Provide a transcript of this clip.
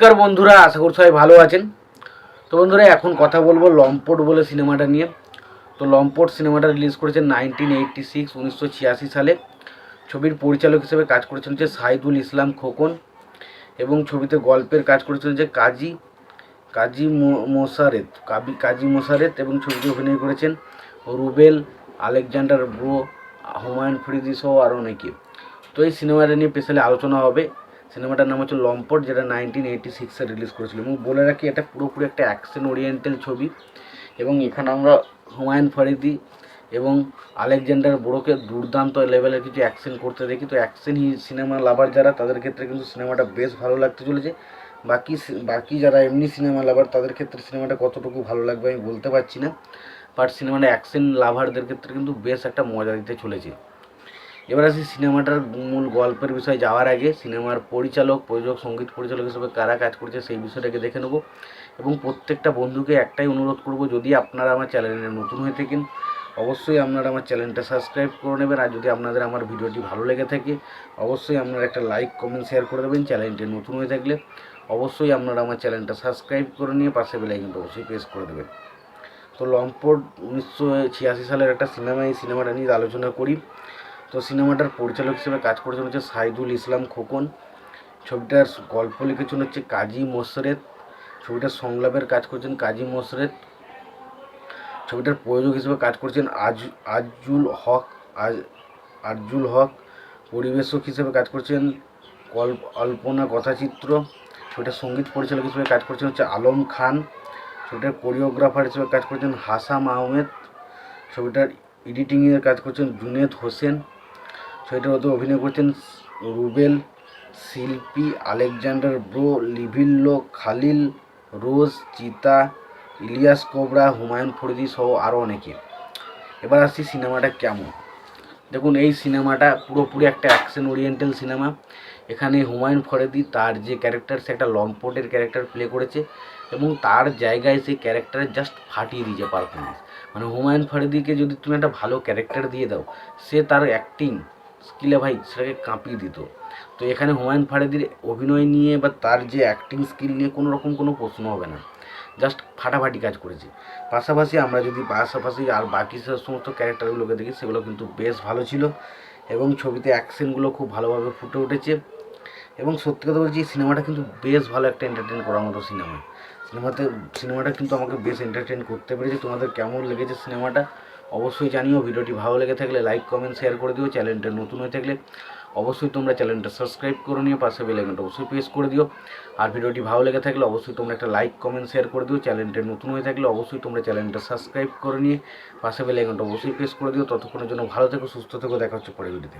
নমস্কার বন্ধুরা, আশা করি সবাই ভালো আছেন। তো বন্ধুরা, এখন কথা বলব লম্পট বলে সিনেমাটা নিয়ে। তো লম্পট সিনেমাটা রিলিজ করেছে নাইনটিন এইটটি সিক্স, উনিশশো ছিয়াশি সালে। ছবির পরিচালক হিসেবে কাজ করেছেন হচ্ছে সাইদুল ইসলাম খোকন এবং ছবিতে গল্পের কাজ করেছেন যে কাজী কাজী মোশারেত, কাবি, কাজী মোশারেত এবং ছবিতে অভিনয় করেছেন রুবেল, আলেকজান্ডার ব্রো, হুমায়ুন ফরিদি সহ আরও অনেকে। তো এই সিনেমাটা নিয়ে স্পেশালি আলোচনা হবে। সিনেমাটার নাম হচ্ছে লম্পট, যেটা নাইনটিন এইটি সিক্সে রিলিজ করেছিল। এবং বলে রাখি, এটা পুরোপুরি একটা অ্যাকশন ওরিয়েন্টাল ছবি। এবং এখানে আমরা হুমায়ুন ফরিদি এবং আলেকজান্ডার বড়োকে দুর্দান্ত লেভেলের কিছু অ্যাকশন করতে দেখি। তো অ্যাকশন সিনেমা লাভার যারা, তাদের ক্ষেত্রে কিন্তু সিনেমাটা বেশ ভালো লাগতে চলেছে। বাকি বাকি যারা এমনি সিনেমা লাভার তাদের ক্ষেত্রে সিনেমাটা কতটুকু ভালো লাগবে আমি বলতে পারছি না। বাট সিনেমাটা অ্যাকশন লাভারদের ক্ষেত্রে কিন্তু বেশ একটা মজা দিতে চলেছে। এবার আসি সিনেমাটার মূল গল্পের বিষয়ে। যাওয়ার আগে সিনেমার পরিচালক, প্রযোজক, সংগীত পরিচালক হিসেবে কারা কাজ করছে সেই বিষয়টাকে দেখে নেব। এবং প্রত্যেকটা বন্ধুকে একটাই অনুরোধ করব, যদি আপনারা আমার চ্যানেলে নতুন হয়ে থাকেন, অবশ্যই আপনারা আমার চ্যানেলটা সাবস্ক্রাইব করে নেবেন। আর যদি আপনাদের আমার ভিডিওটি ভালো লেগে থাকে, অবশ্যই আপনারা একটা লাইক, কমেন্ট, শেয়ার করে দেবেন চ্যানেলটি নতুন হয়ে থাকলে। অবশ্যই আপনারা আমার চ্যানেলটা সাবস্ক্রাইব করে নিয়ে পাশে বেলাইকনটা অবশ্যই প্রেস করে দেবেন। তো লম্পট উনিশশো ছিয়াশি সালের একটা সিনেমা, এই সিনেমাটা নিয়ে আলোচনা করি। তো সিনেমাটার পরিচালক হিসেবে কাজ করেছেন হচ্ছে সাইদুল ইসলাম খোকন। ছবিটার গল্প লিখেছেন হচ্ছে কাজী মোশরেত ছবিটার সংলাপের কাজ করছেন কাজী মোশরেত ছবিটার প্রযোজক হিসেবে কাজ করছেন আজ আজুল হক, আজ আরজুল হক। পরিবেশক হিসেবে কাজ করছেন কল্প অল্পনা কথাচিত্র। ছবিটার সংগীত পরিচালক হিসেবে কাজ করছেন হচ্ছে আলম খান। ছবিটার কোরিওগ্রাফার হিসেবে কাজ করছেন হাসাম আহমেদ। ছবিটার এডিটিংয়ের কাজ করছেন জুনেদ হোসেন। ছবিটার মধ্যে অভিনয় করছেন রুবেল, শিল্পী আলেকজান্ডার ব্রো লিভিল্লো খালিল, রোজ, চিতা, ইলিয়াস কোবরা, হুমায়ুন ফরিদি সহ আরও অনেকে। এবার আসছি সিনেমাটা কেমন? দেখুন, এই সিনেমাটা পুরোপুরি একটা অ্যাকশন ওরিয়েন্টাল সিনেমা এখানে হুমায়ুন ফরিদি তার যে ক্যারেক্টার সে একটা লম্পটের ক্যারেক্টার প্লে করেছে এবং তার জায়গায় সেই ক্যারেক্টারে জাস্ট ফাটিয়ে দিয়েছে পারফরমেন্স মানে হুমায়ুন ফরিদিকে যদি তুমি একটা ভালো ক্যারেক্টার দিয়ে দাও, সে তার অ্যাক্টিং স্কিলে ভাই সেটাকে কাঁপিয়ে দিত। তো এখানে হুমায়ুন ফারিদির অভিনয় নিয়ে বা তার যে অ্যাক্টিং স্কিল নিয়ে কোনো রকম কোনো প্রশ্ন হবে না। জাস্ট ফাটাফাটি কাজ করেছে। পাশাপাশি আমরা যদি পাশাপাশি আর বাকি সব সমস্ত ক্যারেক্টারগুলোকে দেখি, সেগুলো কিন্তু বেশ ভালো ছিল এবং ছবিতে অ্যাকশনগুলো খুব ভালোভাবে ফুটে উঠেছে। এবং সত্যি কথা বলছি সিনেমাটা কিন্তু বেশ ভালো একটা এন্টারটেন করার মতো সিনেমা সিনেমাতে, সিনেমাটা কিন্তু আমাকে বেশ এন্টারটেন করতে পেরেছে। তোমাদের কেমন লেগেছে সিনেমাটা? অবশ্যই জানিও। ভিডিওটি ভালো লেগে থাকলে লাইক কমেন্ট শেয়ার করে দিও। চ্যানেলটা নতুন হয়ে থাকলে অবশ্যই তোমরা চ্যানেলটা সাবস্ক্রাইব করে নিও। পাশে বেলাইকনটা অবশ্যই প্রেস করে দিও। আর ভিডিওটি ভালো লেগে থাকলে অবশ্যই তোমরা একটা লাইক কমেন্ট শেয়ার করে দিও। চ্যানেলটা নতুন হয়ে থাকলে অবশ্যই তোমরা চ্যানেলটা সাবস্ক্রাইব করে নিয়ে পাশে বেলাইকনটা অবশ্যই প্রেস করে দিও। ততক্ষণের জন্য ভালো থেকো, সুস্থ থেকো। দেখা হচ্ছে পরে ভিডিওতে